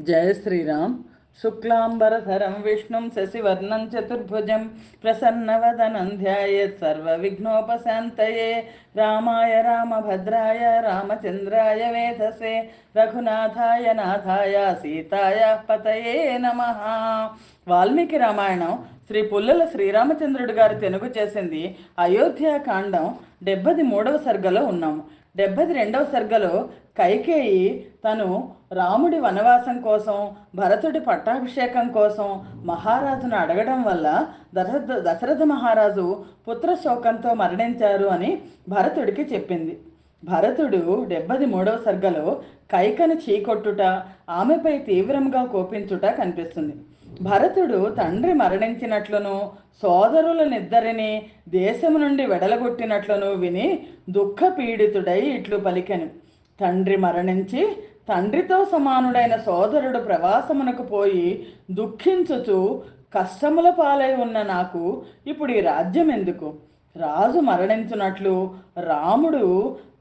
జయ శ్రీరామ్. శుక్లాంబరధరం విష్ణుం శశివర్ణం చతుర్భుజం ప్రసన్నవదనం సర్వ సర్వవిఘ్నోపశాంతయే. రామాయ రామభద్రాయ రామచంద్రాయ వేధసే రఘునాథాయ నాథాయ సీతాయ పతయే నమ. వాల్మీకి రామాయణం శ్రీ పుల్లల శ్రీరామచంద్రుడు గారు తెలుగు చేసింది అయోధ్యాకాండం డెబ్బది మూడవ సర్గలో ఉన్నాము. డెబ్బది రెండవ సర్గలో కైకేయి తను రాముడి వనవాసం కోసం భరతుడి పట్టాభిషేకం కోసం మహారాజును అడగడం వల్ల దశరథ దశరథ మహారాజు పుత్ర శోకంతో మరణించారు అని భరతుడికి చెప్పింది. భరతుడు డెబ్బది మూడవ సర్గలో కైకను చీకొట్టుట ఆమెపై తీవ్రంగా కోపించుట కనిపిస్తుంది. భరతుడు తండ్రి మరణించినట్లును సోదరులనిద్దరిని దేశము నుండి వెడలగొట్టినట్లును విని దుఃఖపీడితుడై ఇట్లు పలికెను. తండ్రి మరణించి తండ్రితో సమానుడైన సోదరుడు ప్రవాసమునకు పోయి దుఃఖించుచు కష్టముల పాలై ఉన్న నాకు ఇప్పుడు ఈ రాజ్యం ఎందుకు రాజు మరణించునట్లు రాముడు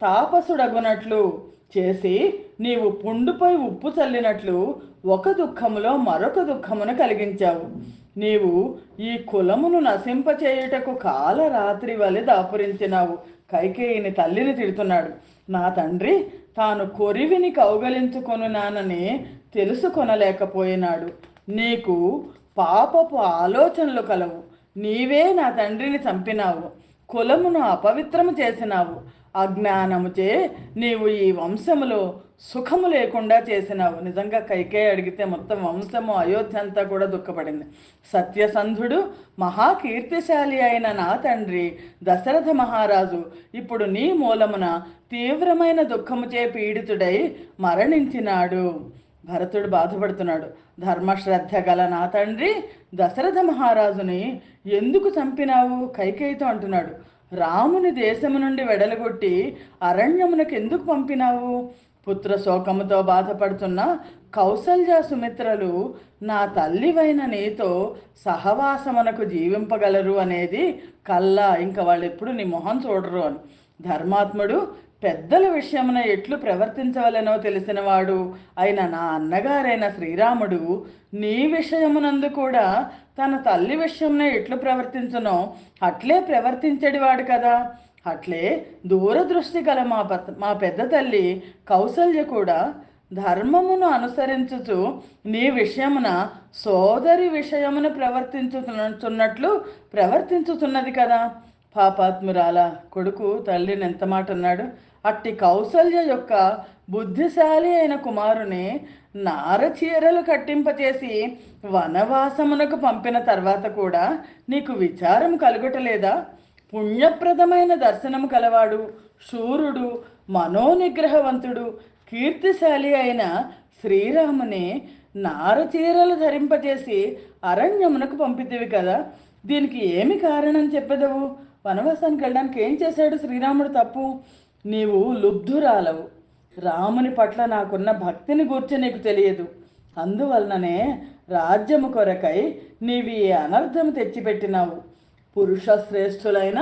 తాపసుడగునట్లు చేసి నీవు పుండుపై ఉప్పు చల్లినట్లు ఒక దుఃఖములో మరొక దుఃఖమును కలిగించావు. నీవు ఈ కులమును నశింపచేయుటకు కాలరాత్రి వలె దాపురించినావు. కైకేయిని తల్లిని తిడుతున్నాడు. నా తండ్రి తాను కొరివిని కౌగలించుకొనునానని తెలుసుకొనలేకపోయినాడు. నీకు పాపపు ఆలోచనలు కలవు. నీవే నా తండ్రిని చంపినావు. కులమును అపవిత్రము చేసినావు. అజ్ఞానముచే నీవు ఈ వంశములో సుఖము లేకుండా చేసినావు. నిజంగా కైకే అడిగితే మొత్తం వంశము అయోధ్య అంతా కూడా దుఃఖపడింది. సత్యసంధుడు మహాకీర్తిశాలి అయిన నా తండ్రి దశరథ మహారాజు ఇప్పుడు నీ మూలమున తీవ్రమైన దుఃఖముచే పీడితుడై మరణించినాడు. భరతుడు బాధపడుతున్నాడు. ధర్మశ్రద్ధ గల నా తండ్రి దశరథ మహారాజుని ఎందుకు చంపినావు? కైకేయితో అంటున్నాడు. రాముని దేశము నుండి వెడలగొట్టి అరణ్యమునకు ఎందుకు పంపినావు? పుత్ర శోకముతో బాధపడుతున్న కౌసల్య సుమిత్రలు నా తల్లివైన నీతో సహవాసమునకు జీవింపగలరు అనేది కల్లా. ఇంకా వాళ్ళు ఎప్పుడు నీ మొహం చూడరు అని. ధర్మాత్ముడు పెద్దల విషయమున ఎట్లు ప్రవర్తించవలెనో తెలిసినవాడు అయిన నా అన్నగారైన శ్రీరాముడు నీ విషయమునందు కూడా తన తల్లి విషయమున ఎట్లు ప్రవర్తించనో అట్లే ప్రవర్తించడివాడు కదా. అట్లే దూరదృష్టి గల మా ప- మా పెద్ద తల్లి కౌసల్య కూడా ధర్మమును అనుసరించుచు నీ విషయమున సోదరి విషయమును ప్రవర్తించుతున్నట్లు ప్రవర్తించుతున్నది కదా. పాపాత్మురాల కొడుకు తల్లిని ఎంత మాట అన్నాడు? అట్టి కౌసల్య యొక్క బుద్ధిశాలి అయిన కుమారుని నారచీరలు కట్టింపచేసి వనవాసమునకు పంపిన తర్వాత కూడా నీకు విచారం కలుగటలేదా? పుణ్యప్రదమైన దర్శనము కలవాడు శూరుడు మనోనిగ్రహవంతుడు కీర్తిశాలి అయిన శ్రీరాముని నారచీరలు ధరింపజేసి అరణ్యమునకు పంపితివి కదా? దీనికి ఏమి కారణం చెప్పదవు? వనవాసానికి వెళ్ళడానికి ఏం చేశాడు శ్రీరాముడు తప్పు? నీవు లుబ్ధురాలవు. రాముని పట్ల నాకున్న భక్తిని గూర్చి నీకు తెలియదు. అందువలననే రాజ్యము కొరకై నీవి ఈ అనర్థం తెచ్చిపెట్టినావు? పురుష శ్రేష్ఠులైన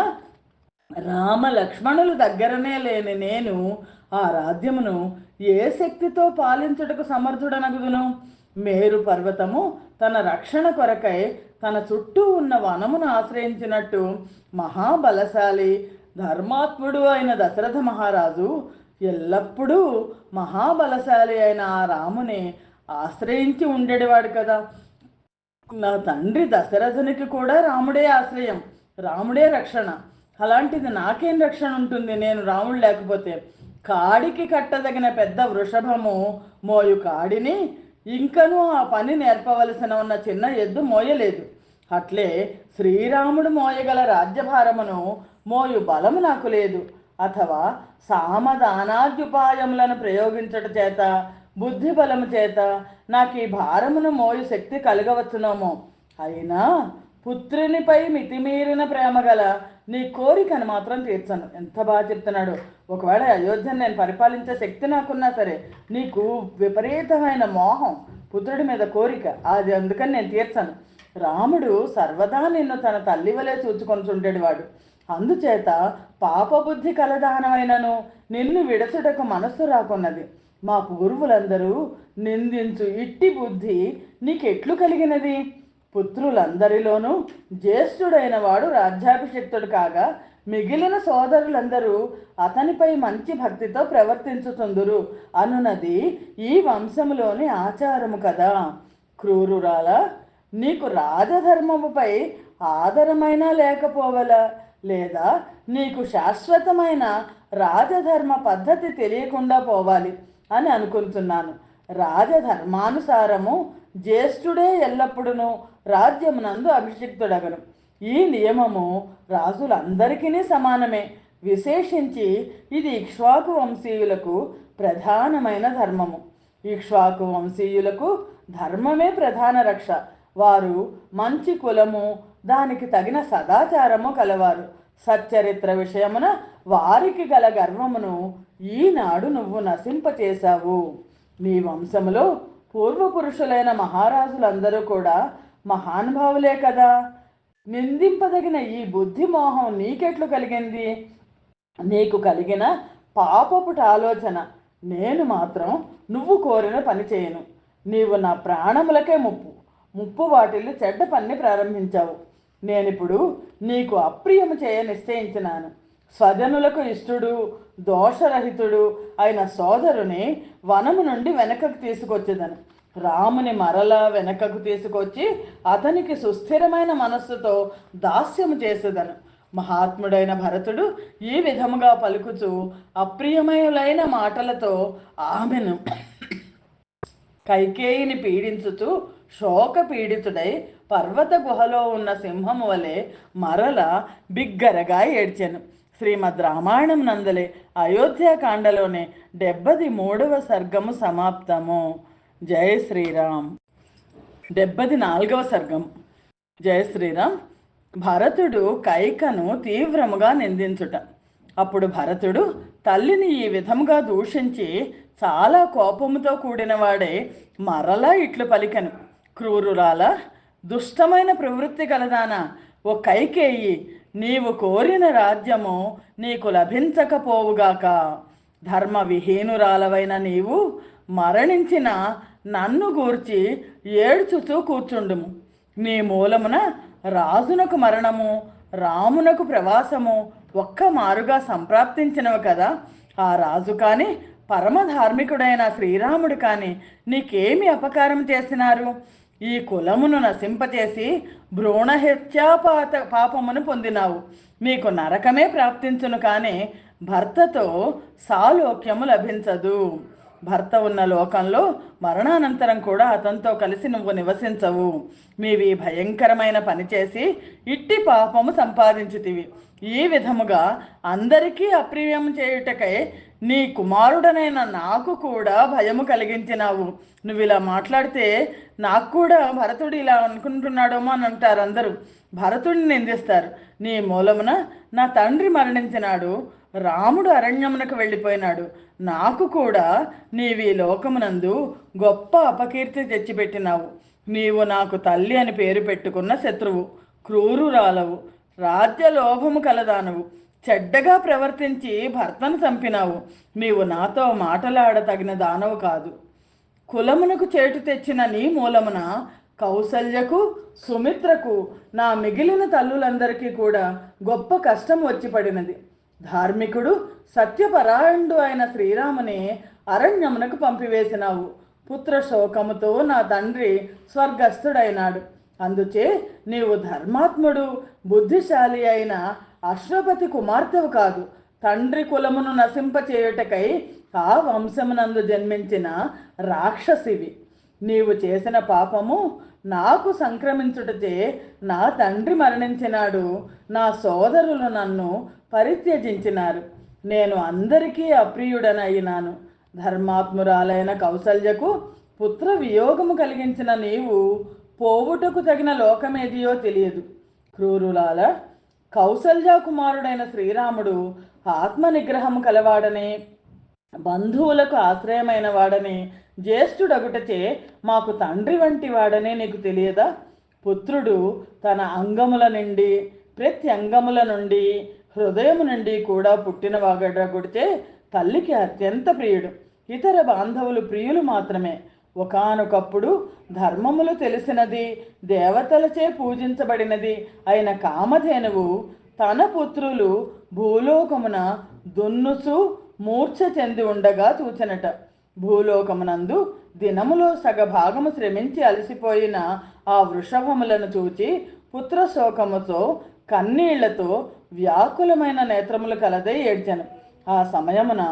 రామ లక్ష్మణులు దగ్గరనే లేని నేను ఆ రాజ్యమును ఏ శక్తితో పాలించుటకు సమర్థుడనగుదును? మేరు పర్వతము తన రక్షణ కొరకై తన చుట్టూ ఉన్న వనమును ఆశ్రయించినట్టు మహాబలశాలి ధర్మాత్ముడు అయిన దశరథ మహారాజు ఎల్లప్పుడూ మహాబలశాలి అయిన ఆ రాముని ఆశ్రయించి ఉండేవాడు కదా. నా తండ్రి దశరథునికి కూడా రాముడే ఆశ్రయం రాముడే రక్షణ. అలాంటిది నాకేం రక్షణ ఉంటుంది? నేను రాముడు లేకపోతే కాడికి కట్టదగిన పెద్ద వృషభము మోయు కాడిని ఇంకనూ ఆ పని నేర్పవలసిన ఉన్న చిన్న ఎద్దు మోయలేదు. అట్లే శ్రీరాముడు మోయగల రాజ్యభారమును మోయు బలము నాకు లేదు. అథవా సామదానాద్యుపాయములను ప్రయోగించట చేత బుద్ధి బలము చేత నాకు ఈ భారమును మోయు శక్తి కలగవచ్చునేమో. అయినా పుత్రునిపై మితిమీరిన ప్రేమ గల నీ కోరికను మాత్రం తీర్చను. ఎంత బాగా చెప్తున్నాడు. ఒకవేళ అయోధ్యను నేను పరిపాలించే శక్తి నాకున్నా సరే నీకు విపరీతమైన మోహం పుత్రుడి మీద కోరిక అది అందుకని నేను తీర్చను. రాముడు సర్వదా నిన్ను తన తల్లి వలె చూచుకొని వాడు అందుచేత పాపబుద్ధి కలదానమైనను నిన్ను విడచుటకు మనస్సు రాకున్నది. మా పూర్వులందరూ నిందించు ఇట్టి బుద్ధి నీకెట్లు కలిగినది? పుత్రులందరిలోనూ జ్యేష్ఠుడైన వాడు రాజ్యాభిషిక్తుడు కాగా మిగిలిన సోదరులందరూ అతనిపై మంచి భక్తితో ప్రవర్తించుతుందురు అనునది ఈ వంశములోని ఆచారము కదా. క్రూరురాల నీకు రాజధర్మముపై ఆదరమైనా లేకపోవలా. లేదా నీకు శాశ్వతమైన రాజధర్మ పద్ధతి తెలియకుండా పోవాలి అని అనుకుంటున్నాను. రాజధర్మానుసారము జ్యేష్ఠుడే ఎల్లప్పుడూ రాజ్యమునందు అభిషిక్తుడగను. ఈ నియమము రాజులందరికీ సమానమే. విశేషించి ఇది ఇక్ష్వాకు వంశీయులకు ప్రధానమైన ధర్మము. ఇక్ష్వాకు వంశీయులకు ధర్మమే ప్రధాన రక్ష. వారు మంచి కులము దానికి తగిన సదాచారము కలవారు. సచ్చరిత్ర విషయమున వారికి గల గర్వమును ఈనాడు నువ్వు నశింపచేశావు. నీ వంశములో పూర్వపురుషులైన మహారాజులందరూ కూడా మహానుభావులే కదా. నిందింపదగిన ఈ బుద్ధి మోహం నీకెట్లు కలిగింది? నీకు కలిగిన పాపపుట ఆలోచన నేను మాత్రం నువ్వు కోరిన పని చేయను. నీవు నా ప్రాణములకే ముప్పు. ముప్పు వాటిల్లు చెడ్డ పని ప్రారంభించావు. నేనిప్పుడు నీకు అప్రియము చేయ నిశ్చయించినాను. స్వజనులకు ఇష్టుడు దోషరహితుడు అయిన సోదరుని వనము నుండి వెనకకు తీసుకొచ్చేదను. రాముని మరల వెనకకు తీసుకొచ్చి అతనికి సుస్థిరమైన మనస్సుతో దాస్యము చేసేదను. మహాత్ముడైన భరతుడు ఈ విధముగా పలుకుచు అప్రియమయులైన మాటలతో ఆమెను కైకేయిని పీడించుతూ శోక పీడితుడై పర్వత గుహలో ఉన్న సింహము వలె మరల బిగ్గరగా ఏడ్చాను. శ్రీమద్ రామాయణం నందలే అయోధ్యాకాండలోనే డెబ్బది మూడవ సర్గము సమాప్తము. జయ శ్రీరామ్. డెబ్బది నాలుగవ సర్గం. జయ శ్రీరామ్. భరతుడు కైకను తీవ్రముగా నిందించుట. అప్పుడు భరతుడు తల్లిని ఈ విధముగా దూషించి చాలా కోపముతో కూడినవాడే మరలా ఇట్లు పలికను. క్రూరురాల దుష్టమైన ప్రవృత్తి గలదానా? ఓ కైకేయి నీవు కోరిన రాజ్యము నీకు లభించకపోవుగాక. ధర్మ విహీనురాలవైన నీవు మరణించిన నన్ను గూర్చి ఏడ్చుతూ కూర్చుండుము. నీ మూలమున రాజునకు మరణము రామునకు ప్రవాసము ఒక్క మారుగా సంప్రాప్తించినవి కదా. ఆ రాజు కానీ పరమ ధార్మికుడైన శ్రీరాముడు కానీ నీకేమి అపకారం చేసినారు? ఈ కులమును నశింపచేసి భ్రూణహత్యాపాత పాపమును పొందినావు. మీకు నరకమే ప్రాప్తించును కానీ భర్తతో సాలోక్యము లభించదు. భర్త ఉన్న లోకంలో మరణానంతరం కూడా అతనితో కలిసి నువ్వు నివసించవు. మీవి భయంకరమైన పని చేసి ఇట్టి పాపము సంపాదించుతివి. ఈ విధముగా అందరికీ అప్రియం చేయుటకై నీ కుమారుడనైన నాకు కూడా భయము కలిగించినావు. నువ్వు ఇలా మాట్లాడితే నాకు కూడా భరతుడు ఇలా అనుకుంటున్నాడేమో అని అంటారు అందరూ. భరతుడిని నిందిస్తారు. నీ మూలమున నా తండ్రి మరణించినాడు. రాముడు అరణ్యమునకు వెళ్ళిపోయినాడు. నాకు కూడా నీవి లోకమునందు గొప్ప అపకీర్తి తెచ్చిపెట్టినావు. నీవు నాకు తల్లి అని పేరు పెట్టుకున్న శత్రువు క్రూరురాలవు రాజ్య లోభము కలదానవు. చెడ్డగా ప్రవర్తించి భర్తను చంపినావు. నీవు నాతో మాటలాడతగిన దానవు కాదు. కులమునకు చేటు తెచ్చిన నీ మూలమున కౌసల్యకు సుమిత్రకు నా మిగిలిన తల్లులందరికీ కూడా గొప్ప కష్టం వచ్చి పడినది. ధార్మికుడు సత్యపరాయణుడు అయిన శ్రీరాముని అరణ్యమునకు పంపివేసినావు. పుత్ర శోకముతో నా తండ్రి స్వర్గస్థుడైనాడు. అందుచే నీవు ధర్మాత్ముడు బుద్ధిశాలి అయిన అశ్వపతి కుమార్తెవు కాదు. తండ్రి కులమును నశింపచేయుటకై ఆ వంశమునందు జన్మించిన రాక్షసివి. నీవు చేసిన పాపము నాకు సంక్రమించుటచే నా తండ్రి మరణించినాడు. నా సోదరులు నన్ను పరిత్యజించినారు. నేను అందరికీ అప్రియుడనయినాను. ధర్మాత్మురాలైన కౌసల్యకు పుత్ర వియోగము కలిగించిన నీవు పోవుటకు తగిన లోకమేదియో తెలియదు. క్రూరులాల కౌసల్య కుమారుడైన శ్రీరాముడు ఆత్మ నిగ్రహం కలవాడని బంధువులకు ఆశ్రయమైన వాడని జ్యేష్ఠుడగుటచే మాకు తండ్రి వంటి వాడనే నీకు తెలియదా? పుత్రుడు తన అంగముల నుండి ప్రతి అంగముల నుండి హృదయం నుండి కూడా పుట్టిన వాగడగుడితే తల్లికి అత్యంత ప్రియుడు. ఇతర బాంధవులు ప్రియులు మాత్రమే. ఒకానొకప్పుడు ధర్మములు తెలిసినది దేవతలచే పూజించబడినది అయిన కామధేనువు తన పుత్రులు భూలోకమున దున్నుసు మూర్ఛ చెంది ఉండగా చూచనట. భూలోకమునందు దినములో సగభాగము శ్రమించి అలసిపోయిన ఆ వృషభములను చూచి పుత్రశోకముతో కన్నీళ్ళతో వ్యాకులమైన నేత్రములు కలదే ఏడ్చను. ఆ సమయమున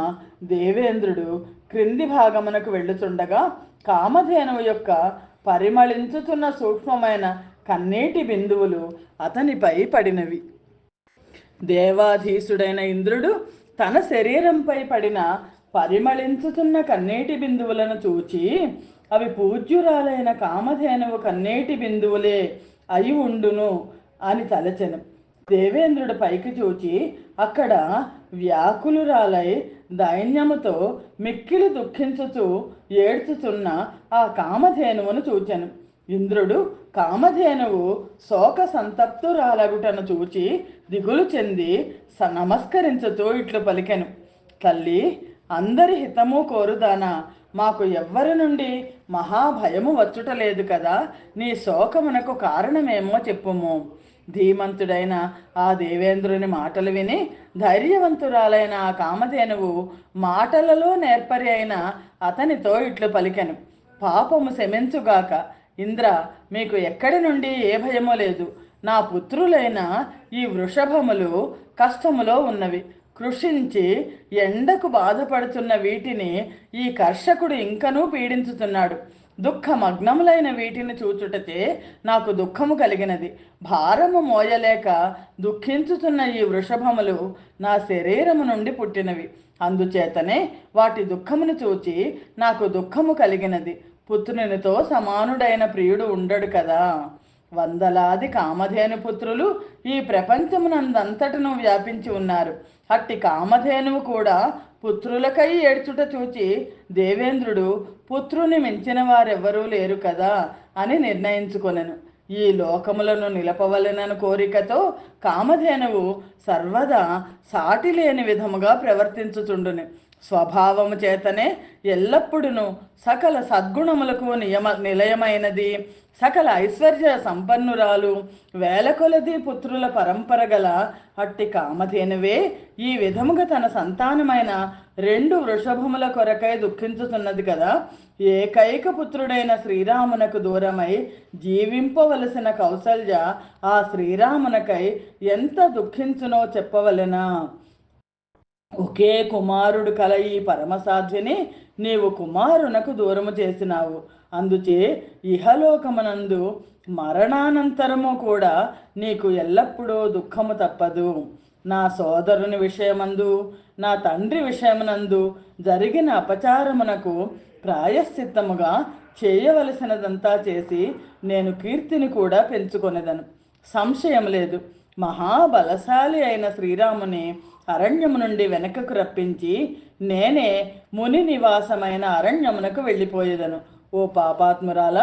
దేవేంద్రుడు క్రింది భాగమునకు వెళ్ళుచుండగా కామధేనువు యొక్క పరిమళించుతున్న సూక్ష్మమైన కన్నీటి బిందువులు అతనిపై పడినవి. దేవాధీసుడైన ఇంద్రుడు తన శరీరంపై పడిన పరిమళించుతున్న కన్నీటి బిందువులను చూచి అవి పూజ్యురాలైన కామధేనువు కన్నీటి బిందువులే అయి ఉండును అని తలచెను. దేవేంద్రుడు పైకి చూచి అక్కడ వ్యాకులురాలై దైన్యముతో మిక్కిలి దుఃఖించుచు ఏడ్చుచున్న ఆ కామధేనువును చూచెను. ఇంద్రుడు కామధేనువు శోక సంతప్తురాలగుటను చూచి దిగులు చెంది స నమస్కరించుతూ ఇట్లు పలికెను. తల్లి అందరి హితము కోరుదానా? మాకు ఎవ్వరి నుండి మహాభయము వచ్చుటలేదు కదా? నీ శోకమునకు కారణమేమో చెప్పుము. ధీమంతుడైన ఆ దేవేంద్రుని మాటలు విని ధైర్యవంతురాలైన ఆ కామధేనువు మాటలలో నేర్పరి అయిన అతనితో ఇట్లు పలికెను. పాపము శమించుగాక ఇంద్ర మీకు ఎక్కడి నుండి ఏ భయమో లేదు. నా పుత్రులైన ఈ వృషభములు కష్టములో ఉన్నవి. కృషించి ఎండకు బాధపడుతున్న వీటిని ఈ కర్షకుడు ఇంకనూ పీడించుతున్నాడు. దుఃఖమగ్నములైన వీటిని చూచుటచే నాకు దుఃఖము కలిగినది. భారము మోయలేక దుఃఖించుతున్న ఈ వృషభములు నా శరీరము నుండి పుట్టినవి. అందుచేతనే వాటి దుఃఖమును చూచి నాకు దుఃఖము కలిగినది. పుత్రునితో సమానుడైన ప్రియుడు ఉండడు కదా. వందలాది కామధేను పుత్రులు ఈ ప్రపంచమునందంతటను వ్యాపించి ఉన్నారు. అట్టి కామధేనువు కూడా పుత్రులకై ఏడ్చుట చూచి దేవేంద్రుడు పుత్రుని మించిన వారెవ్వరూ లేరు కదా అని నిర్ణయించుకొనెను. ఈ లోకములను నిలపవలనని కోరికతో కామధేనువు సర్వదా సాటి లేని విధముగా ప్రవర్తించుచుండును. స్వభావము చేతనే ఎల్లప్పుడూ సకల సద్గుణములకు నియమ నిలయమైనది. సకల ఐశ్వర్య సంపన్నురాలు వేల కొలది పుత్రుల పరంపర గల అట్టి కామధేనువే ఈ విధముగా తన సంతానమైన రెండు వృషభముల కొరకై దుఃఖించుతున్నది కదా. ఏకైక పుత్రుడైన శ్రీరామునకు దూరమై జీవింపవలసిన కౌసల్య ఆ శ్రీరామునకై ఎంత దుఃఖించునో చెప్పవలెనా? ఒకే కుమారుడు కల ఈ పరమసాధ్విని నీవు కుమారునకు దూరము చేసినావు. అందుచే ఇహలోకమునందు మరణానంతరము కూడా నీకు ఎల్లప్పుడూ దుఃఖము తప్పదు. నా సోదరుని విషయమందు నా తండ్రి విషయమునందు జరిగిన అపచారమునకు ప్రాయశ్చిత్తముగా చేయవలసినదంతా చేసి నేను కీర్తిని కూడా పెంచుకొనేదను. సంశయం లేదు. మహాబలశాలి అయిన శ్రీరాముని అరణ్యము నుండి వెనకకు రప్పించి నేనే ముని నివాసమైన అరణ్యమునకు వెళ్ళిపోయేదను. ఓ పాపాత్మురాల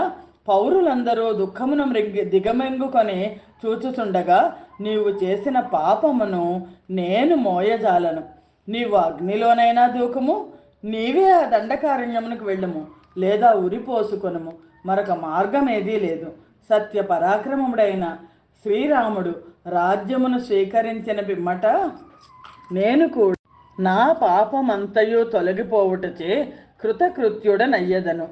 పౌరులందరూ దుఃఖమును మృంగి దిగమెంగుకొని చూచుచుండగా నీవు చేసిన పాపమును నేను మోయజాలను. నీవు అగ్నిలోనైనా దూకము నీవే ఆ దండకారణ్యమునకు వెళ్ళము లేదా ఉరిపోసుకొనము మరొక మార్గం ఏదీ లేదు. సత్య పరాక్రమముడైన శ్రీరాముడు రాజ్యమును స్వీకరించిన పిమ్మట నేను కూడా నా పాపమంతయు తొలగిపోవుటచే కృతకృత్యుడనయ్యదను.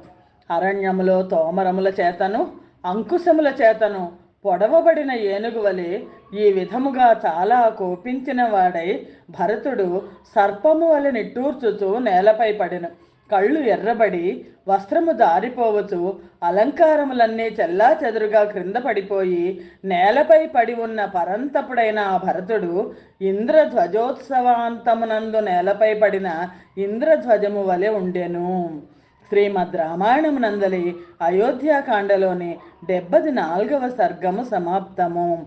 అరణ్యములో తోమరముల చేతను అంకుశముల చేతను పొడవబడిన ఏనుగు వలె ఈ విధముగా చాలా కోపించిన వాడై భరతుడు సర్పము వలె నిట్టూర్చుతూ నేలపై పడిన. కళ్ళు ఎర్రబడి వస్త్రము జారిపోవచ్చు. అలంకారములన్నీ చెల్లా చెదురుగా క్రింద పడిపోయి నేలపై పడి ఉన్న పరంతపుడైన ఆ భరతుడు ఇంద్రధ్వజోత్సవాంతమునందు నేలపై పడిన ఇంద్రధ్వజము వలె ఉండెను. శ్రీమద్ రామాయణమునందలి అయోధ్యాకాండలోని డెబ్బది నాలుగవ సర్గము సమాప్తము.